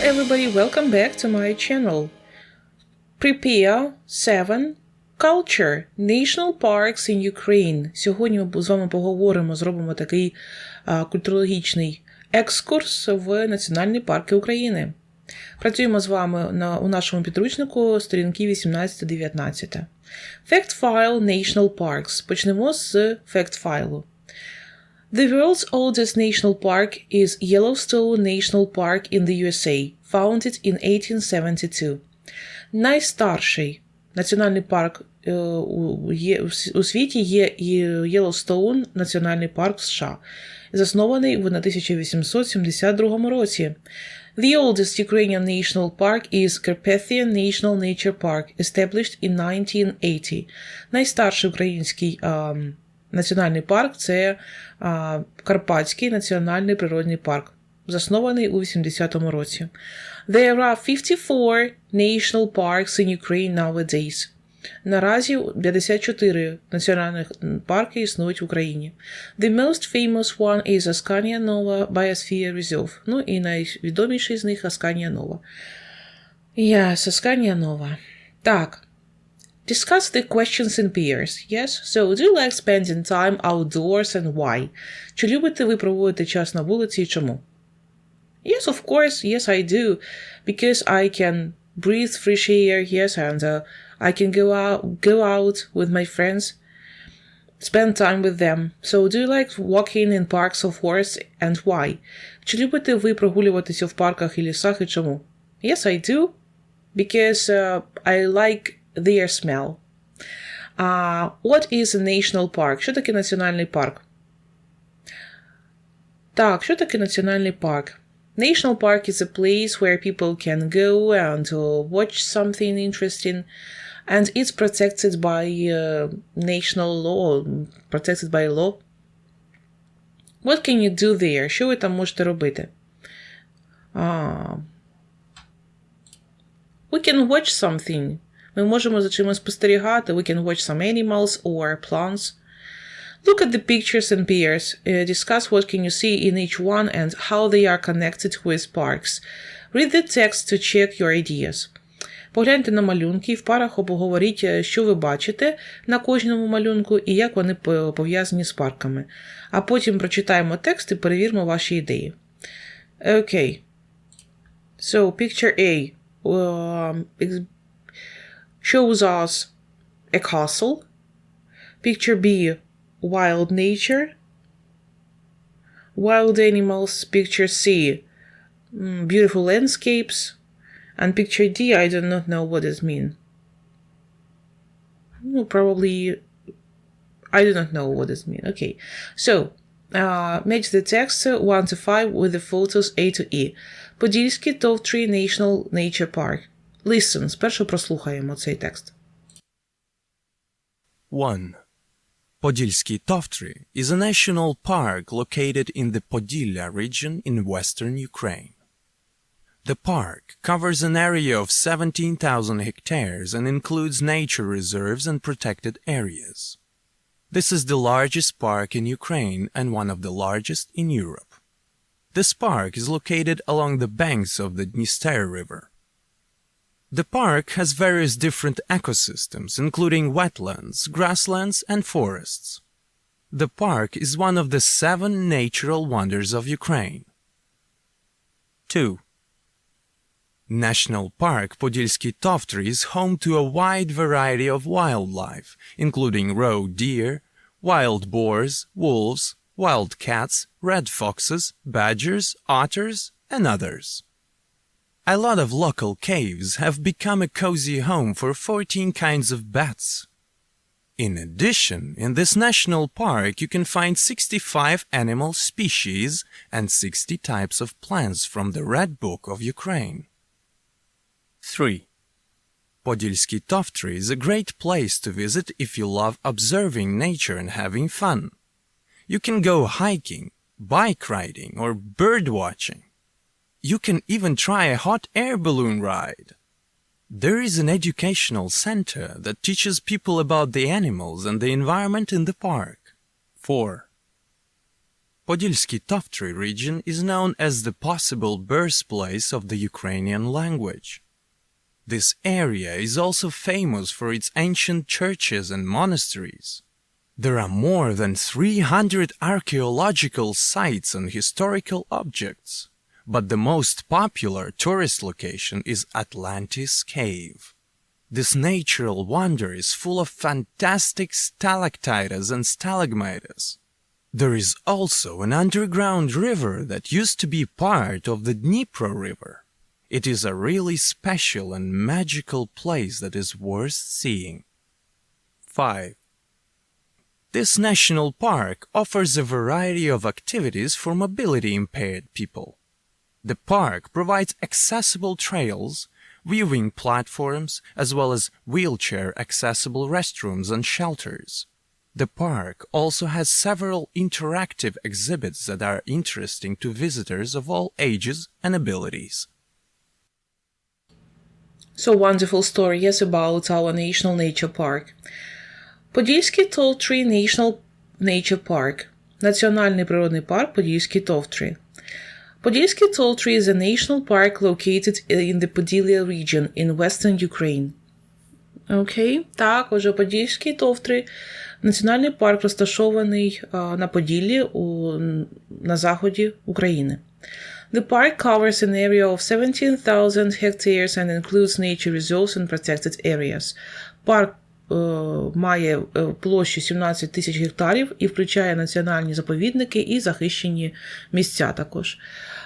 everybody, welcome back to my channel. Prepare 7 Culture National Parks in Ukraine. Сьогодні ми з вами поговоримо, зробимо такий а, культурологічний екскурс в Національні парки України. Працюємо з вами на, у нашому підручнику сторінки 18-19. Fact File National Parks. Почнемо з Fact файлу. The world's oldest national park is Yellowstone National Park in the USA, founded in 1872. Найстарший національний парк е, у, є, у світі є Єллоустоун Національний парк США, заснований в 1872 році. The oldest Ukrainian national park is Carpathian National Nature Park, established in 1980. Найстарший український um, національний парк це Карпатський національний природний парк, заснований у 80-му році. There are 54 national parks in Ukraine nowadays. Наразі 54 національних парки існують в Україні. The most famous one is Ascania Nova Biosphere Reserve. Ну і найвідоміший з них Ascania Nova. Yes, Ascania Nova. Так. Discuss the questions in pairs. Yes? So, do you like spending time outdoors and why? Чи любите ви проводити час на вулиці і чому? Yes, of course. Yes, I do. Because I can breathe fresh air. Yes, and uh, I can go out, go out with my friends, spend time with them. So, do you like walking in parks or forests and why? Чи любите ви прогулюватися в парках і лісах і чому? Yes, I do. Because uh, I like their smell. Uh, what is a national park? Що таке національний парк? Так, що таке національний парк? National park is a place where people can go and uh, watch something interesting, and it's protected by uh, national law, protected by law. What can you do there? Що ви там можете робити? Ah. We can watch something. Ми можемо за чимось спостерігати. We can watch some animals or plants. Look at the pictures and pairs. Uh, discuss what can you see in each one and how they are connected with parks. Read the text to check your ideas. Погляньте на малюнки і в парах обговоріть, що ви бачите на кожному малюнку і як вони пов'язані з парками. А потім прочитаємо текст і перевіримо ваші ідеї. Окей. Okay. So, picture A. Um, shows us a castle. Picture B, wild nature. Wild animals. Picture C, mm, beautiful landscapes. And picture D, I do not know what it means. Well, probably, I do not know what it means. Okay, so uh, match the text 1 to 5 with the photos A to E. Podilsky Top Tree National Nature Park. Listen, спершу прослухаємо цей текст. 1. Podilsky Tovtry is a national park located in the Podillia region in western Ukraine. The park covers an area of 17,000 hectares and includes nature reserves and protected areas. This is the largest park in Ukraine and one of the largest in Europe. This park is located along the banks of the Dniester River. the park has various different ecosystems, including wetlands, grasslands, and forests. The park is one of the seven natural wonders of Ukraine. 2. National Park Podilsky Tovtry is home to a wide variety of wildlife, including roe deer, wild boars, wolves, wild cats, red foxes, badgers, otters, and others. A lot of local caves have become a cozy home for 14 kinds of bats. In addition, in this national park you can find 65 animal species and 60 types of plants from the Red Book of Ukraine. 3. Podilsky Tovtry is a great place to visit if you love observing nature and having fun. You can go hiking, bike riding, or bird watching. You can even try a hot air balloon ride. There is an educational center that teaches people about the animals and the environment in the park. 4. Podilsky Toftre region is known as the possible birthplace of the Ukrainian language. This area is also famous for its ancient churches and monasteries. There are more than 300 archaeological sites and historical objects, but the most popular tourist location is Atlantis Cave. This natural wonder is full of fantastic stalactites and stalagmites. There is also an underground river that used to be part of the Dnipro River. It is a really special and magical place that is worth seeing. 5. This national park offers a variety of activities for mobility impaired people. The park provides accessible trails, viewing platforms, as well as wheelchair accessible restrooms and shelters. The park also has several interactive exhibits that are interesting to visitors of all ages and abilities. So wonderful story, yes, about our national nature park. Подільський Tall National Nature Park. Національний природний парк Подільський Товтрі. Подільський Tall Tree is a national park located in the Podillia region in western Ukraine. Окей, так, отже, Подільський Товтри національний парк розташований а, на Поділлі у, на заході України. The park covers an area of 17,000 hectares and includes nature reserves and protected areas. Парк е, має е, площу 17 тисяч гектарів і включає національні заповідники і захищені місця також.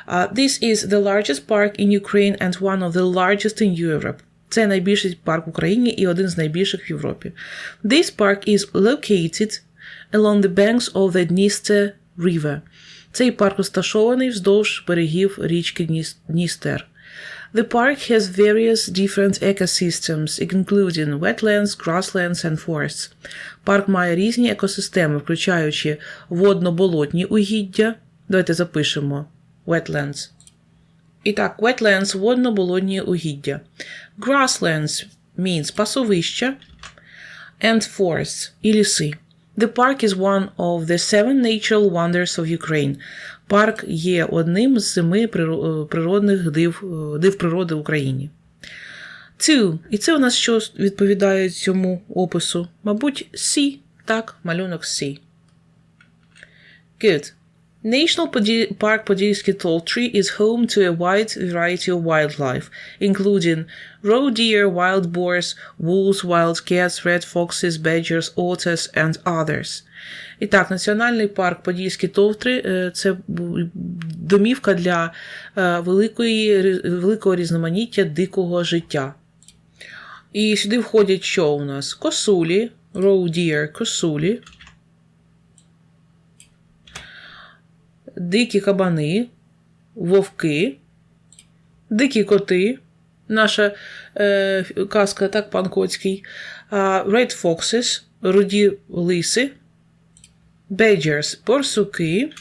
This is the largest park in Ukraine and one of the largest in Europe. Це найбільший парк в Україні і один з найбільших в Європі. This park is located along the banks of the Dniester River. Цей парк розташований вздовж берегів річки Дніс- Дністер. The park has various different ecosystems, including wetlands, grasslands and forests. Парк має різні екосистеми, включаючи водно-болотні угіддя. Давайте запишемо wetlands. І так, wetlands – водно-болотні угіддя. Grasslands means пасовища and forests і ліси. The park is one of the seven natural wonders of Ukraine. Парк є одним з семи е, природних див, е, див природи в Україні. Цю, І це у нас що відповідає цьому опису? Мабуть, Сі, Так, малюнок Сі. Good. National Podi- Park Podilsky Tall Tree is home to a wide variety of wildlife, including roe deer, wild boars, wolves, wild cats, red foxes, badgers, otters, and others. І так, Національний парк Подільські Товтри е, це домівка для е, великої, великого різноманіття дикого життя. І сюди входять що у нас? Косулі, roe deer, косулі, дикі кабани, вовки, дикі коти, наша е, казка, так, пан Коцький, Red Foxes, руді лиси, Badgers, борсуки,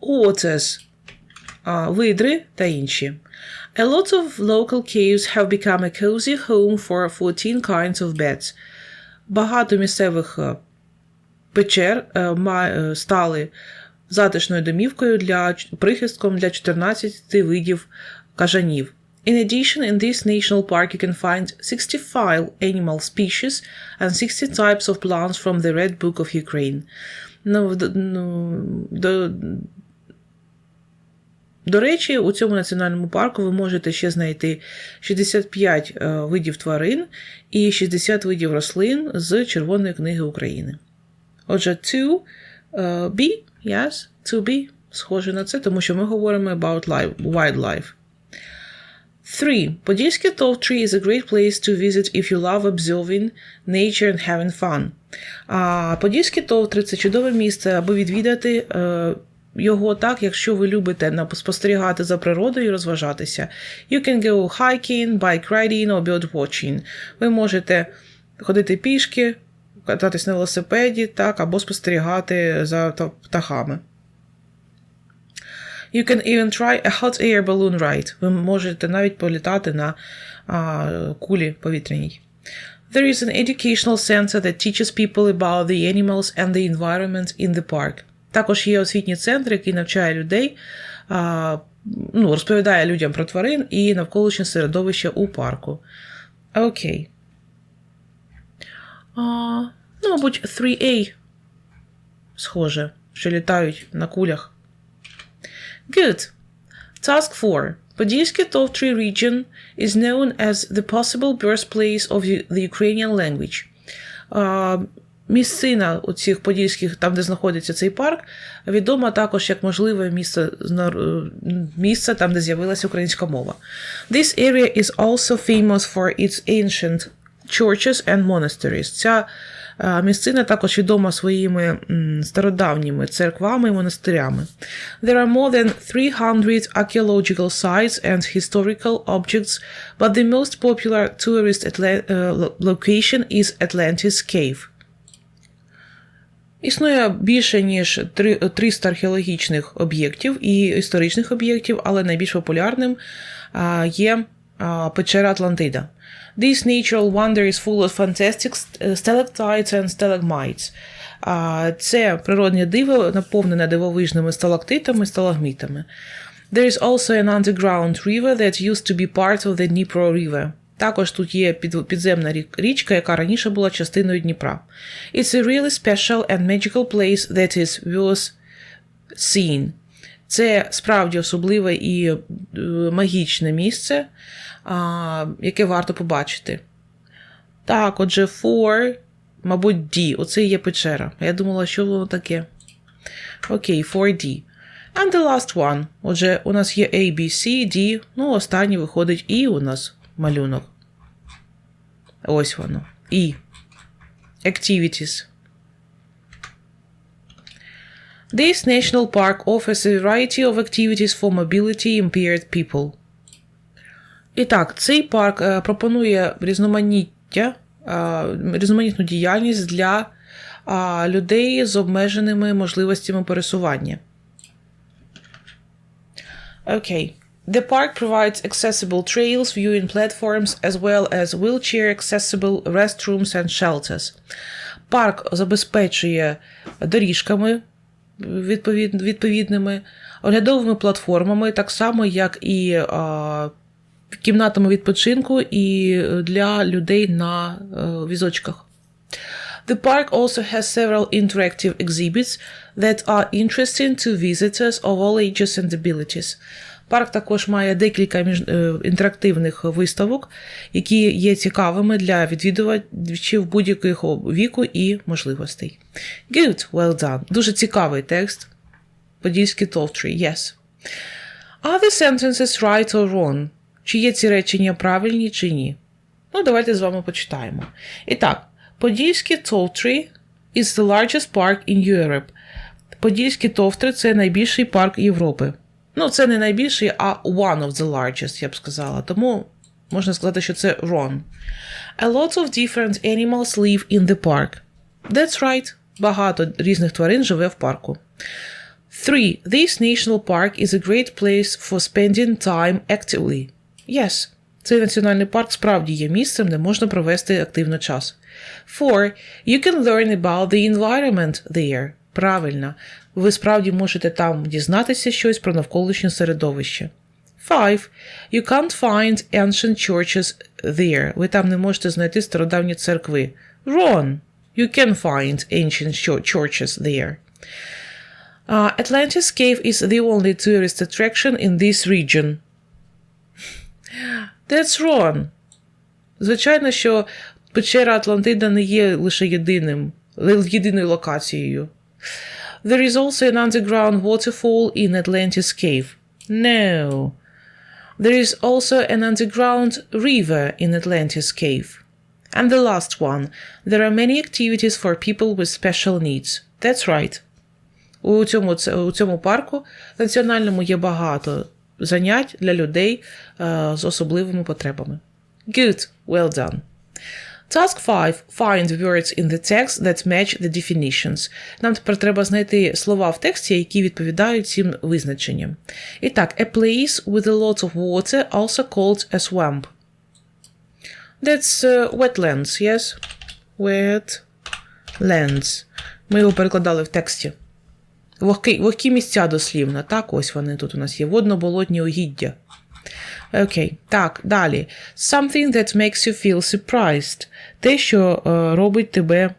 Otters, видри та інші. A lot of local caves have become a cozy home for 14 kinds of bats. Багато місцевих е, печер е, е, стали затишною домівкою для прихистком для 14 видів кажанів. In addition, in this national park you can find 65 animal species and 60 types of plants from the Red Book of Ukraine. Ну, ну, до, до речі, у цьому національному парку ви можете ще знайти 65 е, видів тварин і 60 видів рослин з Червоної книги України. Отже, to е, be, yes, to be, схоже на це, тому що ми говоримо about life, wildlife. 3. Подільський Tall Tree is a great place to visit if you love observing nature and having fun. А Подільський Товтри це чудове місце, аби відвідати е, його так, якщо ви любите спостерігати за природою і розважатися. You can go hiking, bike riding or bird watching. Ви можете ходити пішки, кататись на велосипеді, так, або спостерігати за птахами. You can even try a hot air balloon ride. Ви можете навіть політати на а, кулі повітряній. There is an educational center that teaches people about the animals and the environment in the park. Також є освітній центр, який навчає людей, а, ну, розповідає людям про тварин і навколишнє середовище у парку. Окей. А, ну, мабуть, 3A. Схоже, що літають на кулях. Good. Task 4. Подільське Towtree region is known as the possible birthplace of the Ukrainian language. Місцина у цих подільських, там, де знаходиться цей парк, відома також як можливе місце, місце там, де з'явилася українська мова. This area is also famous for its ancient churches and е, місцина також відома своїми стародавніми церквами і монастирями. There are more than 300 archaeological sites and historical objects, but the most popular tourist е, location is Atlantis Cave. Існує більше ніж 300 археологічних об'єктів і історичних об'єктів, але найбільш популярним є печера Атлантида. This natural wonder is full of fantastic st- stalactites and stalagmites. Це природне диво, наповнене дивовижними сталактитами і сталагмітами. There is also an underground river that used to be part of the Dnipro River. Також тут є під, підземна річка, яка раніше була частиною Дніпра. It's a really special and magical place that is worth seen. Це справді особливе і е, магічне місце, яке варто побачити. Так, отже, for, мабуть, D. Оце і є печера. Я думала, що воно таке. Окей, 4D. And the last one. Отже, у нас є A, B, C, D. Ну, останній виходить І у нас малюнок. Ось воно. І. Activities. This national park offers a variety of activities for mobility impaired people. І так, цей парк е, пропонує різноманіття, е, різноманітну діяльність для е, людей з обмеженими можливостями пересування. Okay. The park provides accessible trails, viewing platforms, as well as wheelchair accessible restrooms and shelters. Парк забезпечує доріжками відповід, відповідними, оглядовими платформами, так само, як і а, кімнатами відпочинку і для людей на а, візочках. The park also has several interactive exhibits that are interesting to visitors of all ages and abilities. Парк також має декілька е, інтерактивних виставок, які є цікавими для відвідувачів будь-якого віку і можливостей. Good, well done. Дуже цікавий текст. Подільський Towtree, yes. Are the sentences right or wrong? Чи є ці речення правильні чи ні? Ну, давайте з вами почитаємо. І так, Подільський Towtree is the largest park in Europe. Подільський Товтри це найбільший парк Європи. Ну, це не найбільший, а one of the largest, я б сказала. Тому можна сказати, що це wrong. A lot of different animals live in the park. That's right. Багато різних тварин живе в парку. 3. This national park is a great place for spending time actively. Yes. Цей національний парк справді є місцем, де можна провести активно час. 4. You can learn about the environment there. Правильно. Ви справді можете там дізнатися щось про навколишнє середовище. 5. You can't find ancient churches there. Ви там не можете знайти стародавні церкви. Wrong. You can find ancient churches there. Uh, Atlantis Cave is the only tourist attraction in this region. That's wrong. Звичайно, що печера Атлантида не є лише єдиним, єдиною локацією. There is also an underground waterfall in Atlantis Cave. No. There is also an underground river in Atlantis Cave. And the last one. There are many activities for people with special needs. That's right. У цьому, це- у цьому парку національному є багато занять для людей е, з особливими потребами. Good, well done. Task 5. Find words in the text that match the definitions. Нам тепер треба знайти слова в тексті, які відповідають цим визначенням. І так, a place with a lot of water, also called a swamp. That's uh, wetlands, yes? Wetlands. Ми його перекладали в тексті. Вогкі, вогкі місця дослівно. Так, ось вони тут у нас є. Водно-болотні угіддя. Окей, так, далі. Something that makes you feel surprised. Те, що е, робить тебе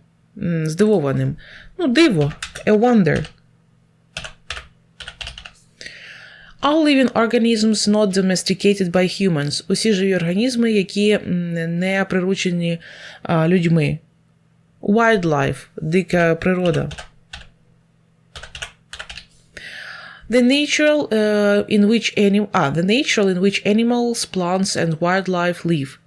здивованим. Ну, диво. A wonder. All living organisms not domesticated by humans. Усі живі організми, які не приручені людьми. Wildlife – дика природа. The natural uh, in which anim... ah, the natural in which animals, plants and wildlife live.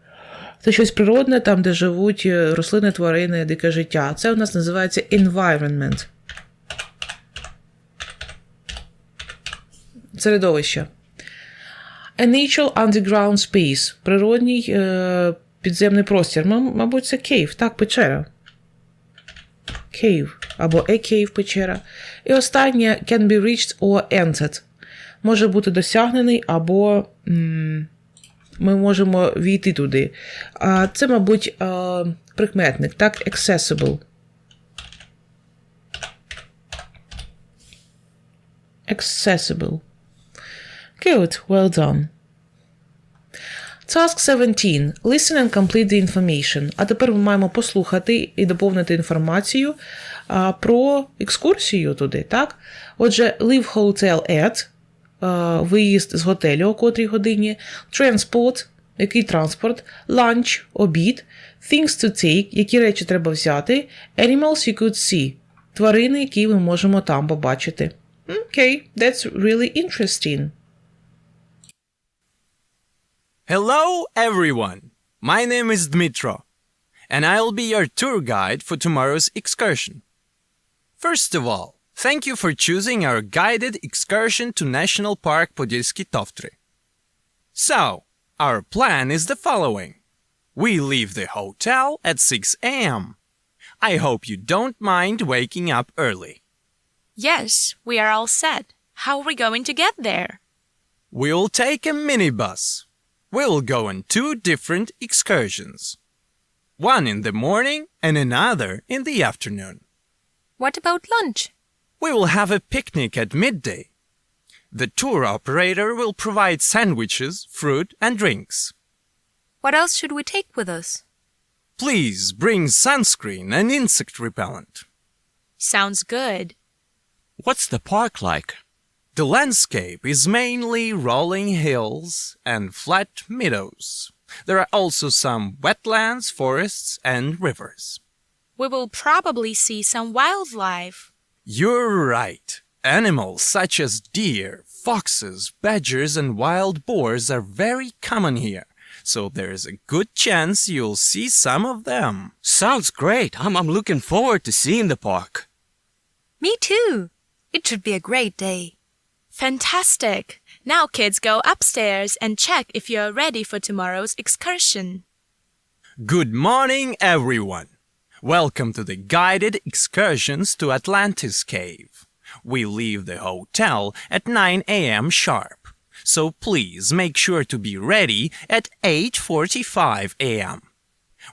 Це щось природне, там, де живуть е, рослини, тварини, дике життя. Це у нас називається environment. Середовище. A natural underground space. Природній е, підземний простір. Мабуть, це cave, так, печера. Cave. Або a cave печера. І останнє can be reached or entered. Може бути досягнений, або м, ми можемо війти туди. А це, мабуть, е, прикметник, так, accessible. Accessible. Good, well done. Task 17. Listen and complete the information. А тепер ми маємо послухати і доповнити інформацію а, про екскурсію туди, так? Отже, leave hotel at, виїзд з готелю о котрій годині, transport, який транспорт, lunch, обід, things to take, які речі треба взяти, animals you could see, тварини, які ми можемо там побачити. Okay, that's really interesting. Hello, everyone. My name is Dmitro, and I'll be your tour guide for tomorrow's excursion. First of all, thank you for choosing our guided excursion to National Park Podilsky Toftry. So, our plan is the following. We leave the hotel at 6 a.m. I hope you don't mind waking up early. Yes, we are all set. How are we going to get there? We'll take a minibus. We'll go on two different excursions. One in the morning and another in the afternoon. What about lunch? We will have a picnic at midday. The tour operator will provide sandwiches, fruit, and drinks. What else should we take with us? Please bring sunscreen and insect repellent. Sounds good. What's the park like? The landscape is mainly rolling hills and flat meadows. There are also some wetlands, forests, and rivers. We will probably see some wildlife. You're right. Animals such as deer, foxes, badgers, and wild boars are very common here, so there's a good chance you'll see some of them. Sounds great. I'm, I'm looking forward to seeing the park. Me too. It should be a great day. Fantastic. Now, kids, go upstairs and check if you're ready for tomorrow's excursion. Good morning, everyone. Welcome to the guided excursions to Atlantis Cave. We leave the hotel at 9 a.m. sharp, so please make sure to be ready at 8:45 a.m.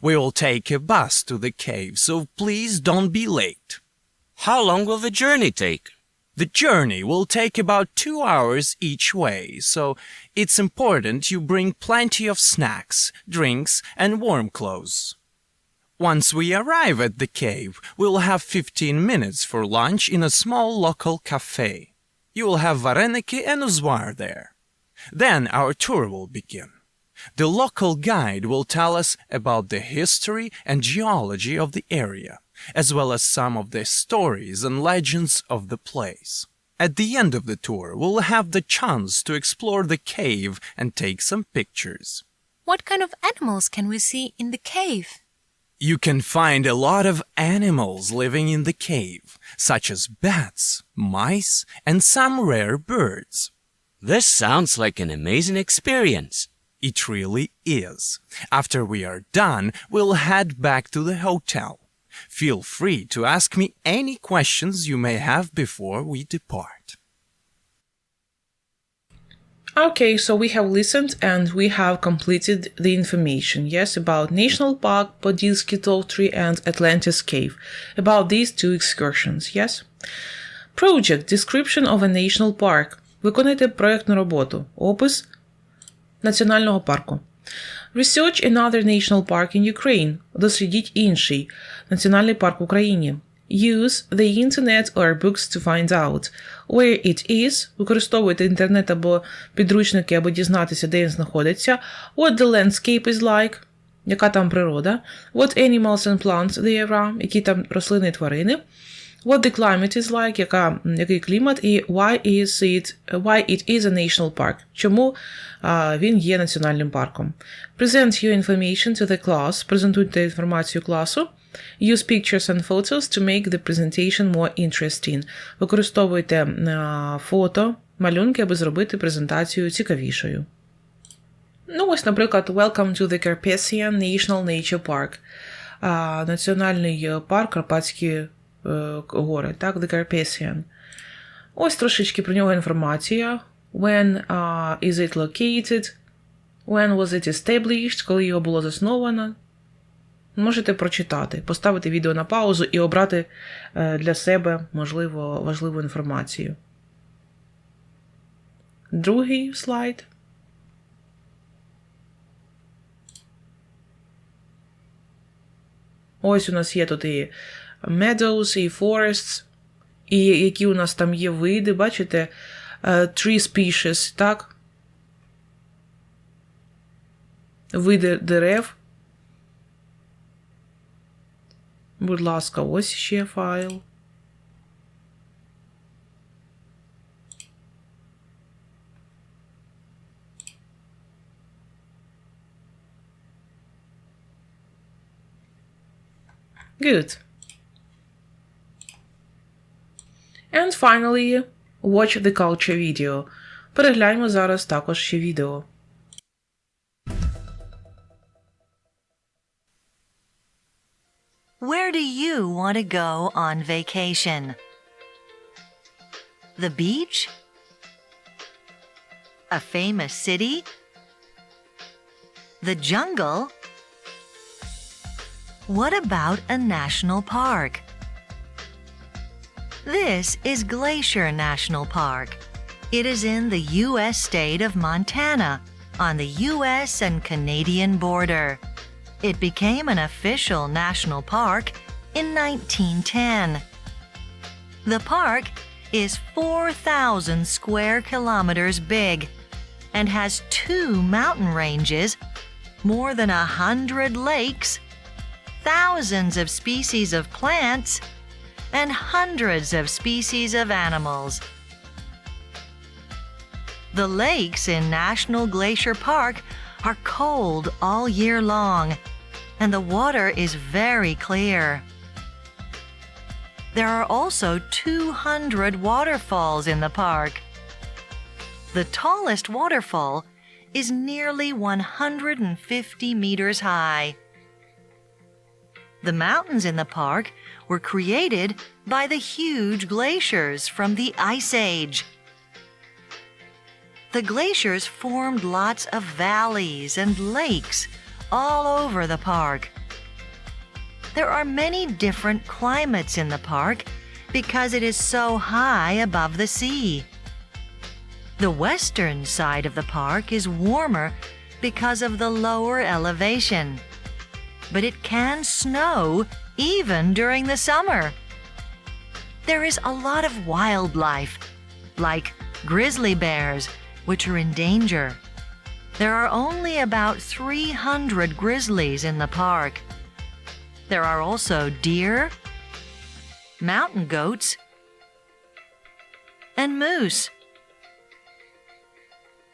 We will take a bus to the cave, so please don't be late. How long will the journey take? The journey will take about two hours each way, so it's important you bring plenty of snacks, drinks, and warm clothes. Once we arrive at the cave, we'll have 15 minutes for lunch in a small local cafe. You will have vareniki and uzwar there. Then our tour will begin. The local guide will tell us about the history and geology of the area, as well as some of the stories and legends of the place. At the end of the tour, we'll have the chance to explore the cave and take some pictures. What kind of animals can we see in the cave? You can find a lot of animals living in the cave, such as bats, mice, and some rare birds. This sounds like an amazing experience. It really is. After we are done, we'll head back to the hotel. Feel free to ask me any questions you may have before we depart. Okay, so we have listened and we have completed the information, yes, about National Park, Podilsky Tree and Atlantis Cave, about these two excursions, yes? Project Description of a National Park. Виконайте проєктну роботу. Опис національного парку. Research another national park in Ukraine. Дослідіть інший національний парк в Україні. Use the internet or books to find out where it is. Використовуйте інтернет або підручники, аби дізнатися, де він знаходиться. What the landscape is like. Яка там природа? What animals and plants there are. Які там рослини і тварини. What the climate is like, яка, який клімат, і why is it, why it is a national park, чому а, він є національним парком. Present your information to the class, презентуйте інформацію класу. Use pictures and photos to make the presentation more interesting. Використовуйте а, фото, малюнки, аби зробити презентацію цікавішою. Ну, ось, наприклад, Welcome to the Carpathian National Nature Park. А, національний е, парк Карпатські е, гори, так, The Carpathian. Ось трошечки про нього інформація. When uh, is it located? When was it established? Коли його було засновано? Можете прочитати, поставити відео на паузу і обрати е, для себе, можливо, важливу інформацію. Другий слайд. Ось у нас є тут і meadows, і forests, і які у нас там є види, бачите? Е, Tree species, так? Види дерев. Будь ласка, ось ще файл. Good. And finally, watch the culture video. Перегляньмо зараз також ще відео. Want to go on vacation? The beach? A famous city? The jungle? What about a national park? This is Glacier National Park. It is in the U.S. state of Montana on the U.S. and Canadian border. It became an official national park in 1910. The park is 4,000 square kilometers big and has two mountain ranges, more than a hundred lakes, thousands of species of plants, and hundreds of species of animals. The lakes in National Glacier Park are cold all year long, and the water is very clear. There are also 200 waterfalls in the park. The tallest waterfall is nearly 150 meters high. The mountains in the park were created by the huge glaciers from the Ice Age. The glaciers formed lots of valleys and lakes all over the park. There are many different climates in the park because it is so high above the sea. The western side of the park is warmer because of the lower elevation. But it can snow even during the summer. There is a lot of wildlife, like grizzly bears, which are in danger. There are only about 300 grizzlies in the park. There are also deer, mountain goats, and moose.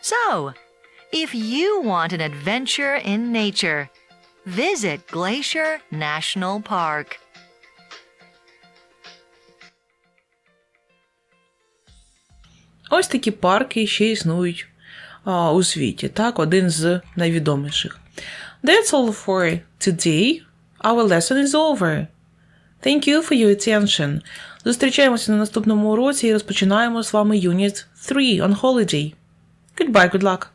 So, if you want an adventure in nature, visit Glacier National Park. Ось такі парки ще існують а, у світі. Так, один з найвідоміших. That's all for today. Our lesson is over. Thank you for your attention. Зустрічаємося на наступному уроці і розпочинаємо з вами Unit 3 on Holiday. Goodbye, good luck.